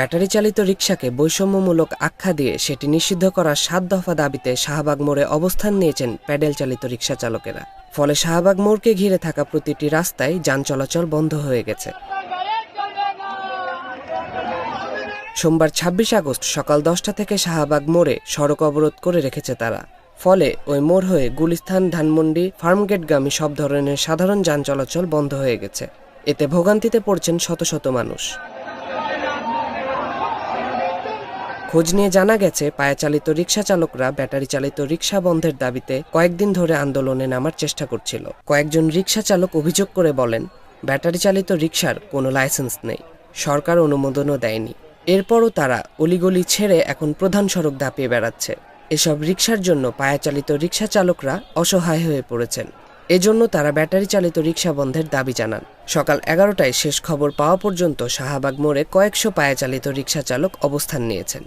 Battery চালিত রিকশাকে বৈষম্যমূলক আখ্যা দিয়ে সেটি নিষিদ্ধ করার সাত দফা দাবিতে শাহবাগ মোড়ে অবস্থান নিয়েছেন প্যাডেল চালিত রিকশা চালকেরা। ফলে শাহবাগ মোড়কে ঘিরে থাকা প্রতিটি রাস্তায় যান চলাচল বন্ধ হয়ে গেছে। সোমবার ছাব্বিশ আগস্ট সকাল দশটা থেকে শাহবাগ মোড়ে সড়ক অবরোধ করে রেখেছে তারা। ফলে ওই মোড় হয়ে গুলিস্থান ধানমন্ডি, ফার্মগেটগামী সব ধরনের সাধারণ যান চলাচল বন্ধ হয়ে গেছে। এতে ভোগান্তিতে পড়ছেন শত শত মানুষ। খোঁজ নিয়ে জানা গেছে, পায়াচালিত রিক্সা চালকরা ব্যাটারি চালিত রিক্সা বন্ধের দাবিতে কয়েকদিন ধরে আন্দোলনে নামার চেষ্টা করছিল। কয়েকজন রিক্সা চালক অভিযোগ করে বলেন ব্যাটারি চালিত রিক্সার কোনো লাইসেন্স নেই, সরকার অনুমোদনও দেয়নি। এরপরও তারা অলিগলি ছেড়ে এখন প্রধান সড়ক দাপিয়ে বেড়াচ্ছে। এসব রিক্সার জন্য পায়াচালিত রিক্সা চালকরা অসহায় হয়ে পড়েছেন। এজন্য তারা ব্যাটারি চালিত রিক্সা বন্ধের দাবি জানান। সকাল এগারোটায় শেষ খবর পাওয়া পর্যন্ত শাহবাগ মোড়ে কয়েকশো পায়ে চালিত রিক্সা চালক অবস্থান নিয়েছেন।